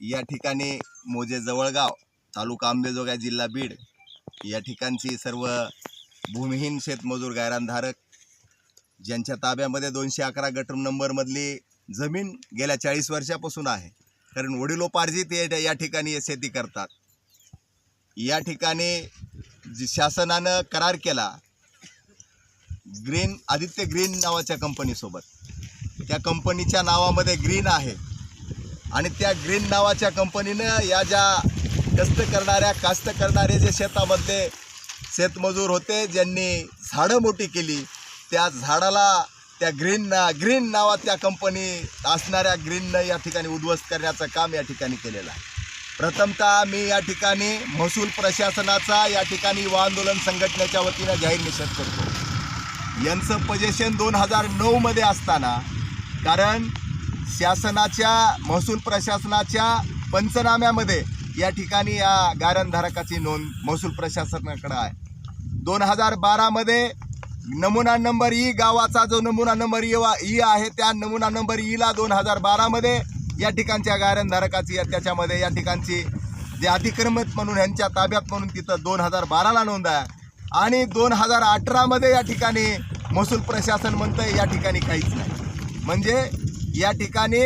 या ठिकाणी मोजे जवळगाव तालुका आंबेजोगाई जिल्हा बीड या ठिकाणची सर्व भूमिहीन शेतमजूर गायरानधारक ज्यांच्या ताब्यामध्ये दोनशे अकरा गट नंबरमधली जमीन गेल्या चाळीस वर्षापासून आहे. कारण वडिलोपार्जित हे या ठिकाणी शेती करतात. या ठिकाणी जी शासनानं करार केला ग्रीन आदित्य ग्रीन नावाच्या कंपनीसोबत त्या कंपनीच्या नावामध्ये ग्रीन आहे. आणि त्या ग्रीन नावाच्या कंपनीनं या ज्या कष्ट करणाऱ्या कास्त करणारे जे शेतामध्ये शेतमजूर होते ज्यांनी झाडं मोठी केली त्या झाडाला त्या ग्रीन ना ग्रीन नावात त्या कंपनी असणाऱ्या ग्रीननं या ठिकाणी उद्ध्वस्त करण्याचं काम या ठिकाणी केलेलं आहे. प्रथमतः मी या ठिकाणी महसूल प्रशासनाचा या ठिकाणी युवा आंदोलन संघटनेच्या वतीनं जाहीर निषेध करतो. यांचं पजेशन दोन हजार नऊमध्ये असताना कारण शासनाच्या महसूल प्रशासनाच्या पंचनाम्यामध्ये या ठिकाणी या गारणधारकाची नोंद महसूल प्रशासनाकडे आहे. दोन हजार बारामध्ये नमुना नंबर ई गावाचा जो नमुना नंबर ई वा ई आहे त्या नमुना नंबर ईला दोन हजार बारामध्ये या ठिकाणच्या गारणधारकाची या त्याच्यामध्ये या ठिकाणची जे अतिक्रमित म्हणून ह्यांच्या ताब्यात म्हणून तिथं दोन हजार बाराला नोंद आहे. आणि दोन हजार अठरामध्ये या ठिकाणी महसूल प्रशासन म्हणतं या ठिकाणी काहीच नाही. म्हणजे या ठिकाणी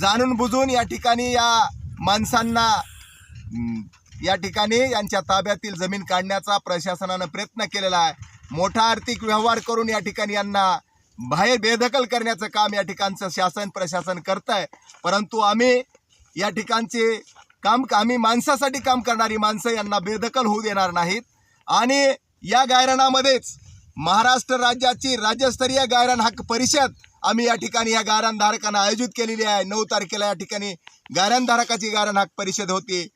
जाणून बुजून या ठिकाणी या माणसांना या ठिकाणी यांच्या ताब्यातील जमीन काढण्याचा प्रशासनानं प्रयत्न केलेला आहे. मोठा आर्थिक व्यवहार करून या ठिकाणी यांना बाहेर बेदखल करण्याचं काम या ठिकाणचं शासन प्रशासन करत आहे परंतु आम्ही या ठिकाणचे काम आम्ही माणसासाठी काम करणारी माणसं यांना बेदखल होऊ देणार नाहीत. आणि या गायरणामध्येच महाराष्ट्र राज्याची राज्यस्तरीय गायरण हक्क परिषद आम्ही या ठिकाणी या गारणधारकांना आयोजित केलेली आहे. नऊ तारखेला या ठिकाणी गारणधारकाची गारण हाक परिषद होती.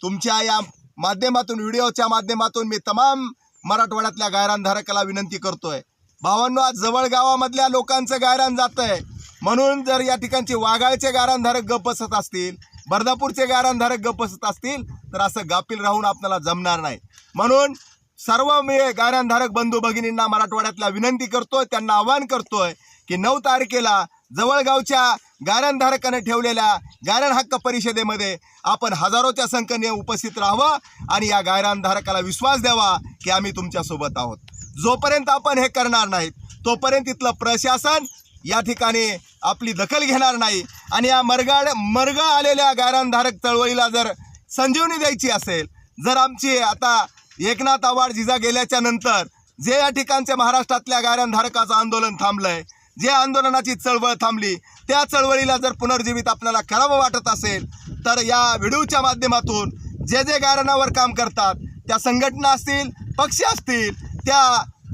तुमच्या या माध्यमातून व्हिडिओच्या माध्यमातून मी तमाम मराठवाड्यातल्या गायरानधारकाला विनंती करतोय. भावांनो आज जवळ गावामधल्या लोकांचं गायरान जात आहे म्हणून जर या ठिकाणचे वाघाळचे गायरानधारक गप बसत असतील बर्दापूरचे गायरानधारक गप बसत असतील तर असं गापील राहून आपल्याला जमणार नाही. म्हणून सर्व मी गायरानधारक बंधू भगिनींना मराठवाड्यातल्या विनंती करतोय त्यांना आवाहन करतोय की नऊ तारखेला जवळगावच्या गायरानधारकाने ठेवलेल्या गारण हक्क परिषदेमध्ये आपण हजारोच्या संख्येने उपस्थित राहावं आणि या गायरानधारकाला विश्वास द्यावा की आम्ही तुमच्यासोबत आहोत. जोपर्यंत आपण हे करणार नाहीत तोपर्यंत इथलं प्रशासन या ठिकाणी आपली दखल घेणार नाही. आणि या मरगाड मर्ग आलेल्या गायरानधारक चळवळीला जर संजीवनी द्यायची असेल जर आमची आता एकनाथ आवाड जिजा गेल्याच्यानंतर जे या ठिकाणच्या महाराष्ट्रातल्या गायरानधारकाचं आंदोलन थांबलं आहे जे आंदोलनाची चळवळ थांबली त्या चळवळीला जर पुनर्जीवित आपल्याला करावं वाटत असेल तर या व्हिडिओच्या माध्यमातून जे जे गायरानावर काम करतात त्या संघटना असतील पक्ष असतील त्या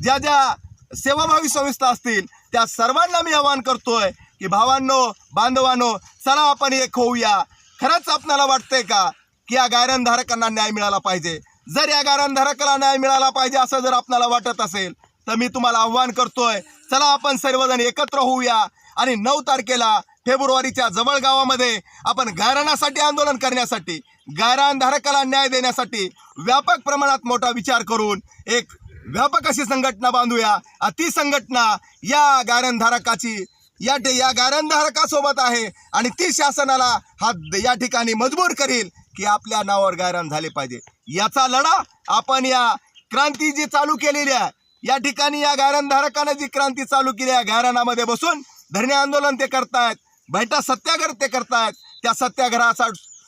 ज्या ज्या सेवाभावी संस्था असतील त्या सर्वांना मी आवाहन करतोय की भावांनो बांधवांनो चला आपण एक होऊया खरंच आपल्याला वाटतंय का की या गायरणधारकांना न्याय मिळाला पाहिजे? जर या गायरणधारकाला न्याय मिळाला पाहिजे असं जर आपल्याला वाटत असेल तर मी तुम्हाला आव्हान करतोय. चला आपण सर्वजण एकत्र होऊया. आणि नऊ तारखेला फेब्रुवारीच्या जवळ गावामध्ये आपण गायरानासाठी आंदोलन करण्यासाठी गायरानधारकाला न्याय देण्यासाठी व्यापक प्रमाणात मोठा विचार करून एक व्यापक अशी संघटना बांधूया. ती संघटना या गायरानधारकाची या ठे या गायरानधारकासोबत आहे. आणि ती शासनाला हा या ठिकाणी मजबूर करील की आपल्या नावावर गायरान झाले पाहिजे. याचा लढा आपण या क्रांती जी चालू केलेली आहे या ठिकाणी या गायरानधारकाने जी क्रांती चालू केली या गायरानामध्ये बसून धरणे आंदोलन ते करतायत बैठा सत्याग्रह ते करतायत. त्या सत्याग्रहाचा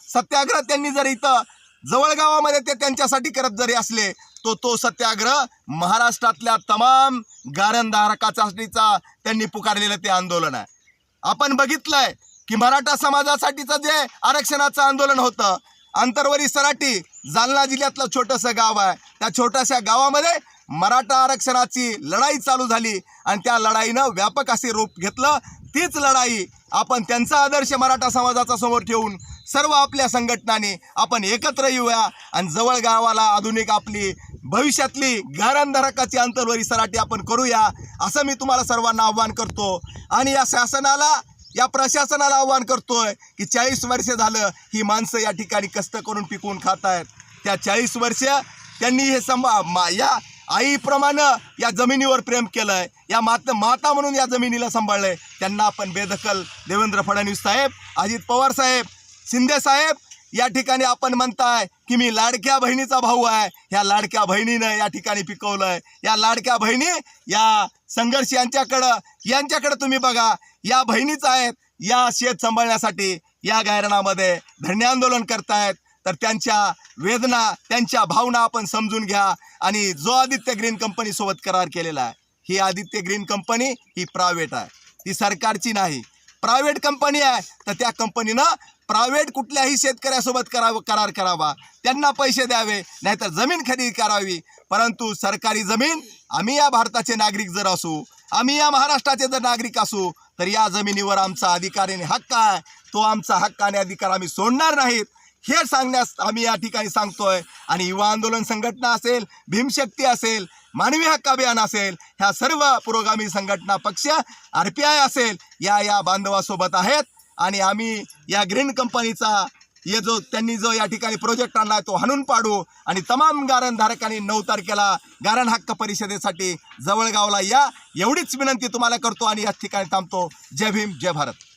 सत्याग्रह त्यांनी जर इथं जवळ गावामध्ये ते त्यांच्यासाठी करत जरी असले तो तो सत्याग्रह महाराष्ट्रातल्या तमाम गारणधारकासाठीचा त्यांनी पुकारलेलं ते आंदोलन आहे. आपण बघितलंय की मराठा समाजासाठीचं जे आरक्षणाचं आंदोलन होतं अंतरवरी सराटी जालना जिल्ह्यातलं छोटंसं गाव आहे. त्या छोट्याशा गावामध्ये मराठा आरक्षणाची लढाई चालू झाली आणि त्या लढाईनं व्यापक असे रूप घेतलं. तीच लढाई आपण त्यांचा आदर्श मराठा समाजाचा समोर ठेवून सर्व आपल्या संघटनांनी आपण एकत्र येऊया आणि जवळ गावाला आधुनिक आपली भविष्यातली घरांधारकाची अंतर्वरी सराटी आपण करूया असं मी तुम्हाला सर्वांना आव्हान करतो. आणि या शासनाला या प्रशासनाला आव्हान करतोय की चाळीस वर्ष झालं ही माणसं या ठिकाणी कष्ट करून पिकवून खात आहेत त्या चाळीस वर्ष त्यांनी हे संभा मा या आईप्रमाणे या जमिनीवर प्रेम केलंय. या मात माता म्हणून या जमिनीला सांभाळलंय. त्यांना आपण बेदखल देवेंद्र फडणवीस साहेब अजित पवार साहेब शिंदे साहेब या ठिकाणी आपण म्हणताय की मी लाडक्या बहिणीचा भाऊ आहे. ह्या लाडक्या बहिणीनं या ठिकाणी पिकवलंय. या लाडक्या बहिणी या संघर्ष यांच्याकडं यांच्याकडं तुम्ही बघा. या बहिणीच आहेत या शेत सांभाळण्यासाठी या गायरणामध्ये धरणे आंदोलन करतायत. तर त्यांच्या वेदना त्यांच्या भावना आपण समजून घ्या. आणि जो आदित्य ग्रीन कंपनी सोबत करार केलेला आहे ही आदित्य ग्रीन कंपनी ही प्रायव्हेट आहे. ती सरकारची नाही. प्रायव्हेट कंपनी आहे तर त्या कंपनीनं प्रायव्हेट कुठल्याही शेतकऱ्यासोबत करावं करार करावा. त्यांना पैसे द्यावे नाहीतर जमीन खरेदी करावी. परंतु सरकारी जमीन आम्ही या भारताचे नागरिक जर असू आम्ही या महाराष्ट्राचे जर नागरिक असू तर या जमिनीवर आमचा अधिकार आणि हक्क आहे. तो आमचा हक्क आणि अधिकार आम्ही सोडणार नाहीत. हे सांगण्यास आम्ही या ठिकाणी सांगतोय. आणि युवा आंदोलन संघटना असेल भीमशक्ती असेल मानवी हक्क अभियान असेल ह्या सर्व पुरोगामी संघटना पक्ष आर पी आय असेल या या बांधवासोबत आहेत. आणि आम्ही या ग्रीन कंपनीचा ये जो त्यांनी जो या ठिकाणी प्रोजेक्ट आणला तो हाणून पाडू. आणि तमाम गारणधारकांनी नऊ तारखेला गारण हक्क परिषदेसाठी जवळगावला या एवढीच विनंती तुम्हाला करतो आणि या ठिकाणी थांबतो. जय भीम जय भारत.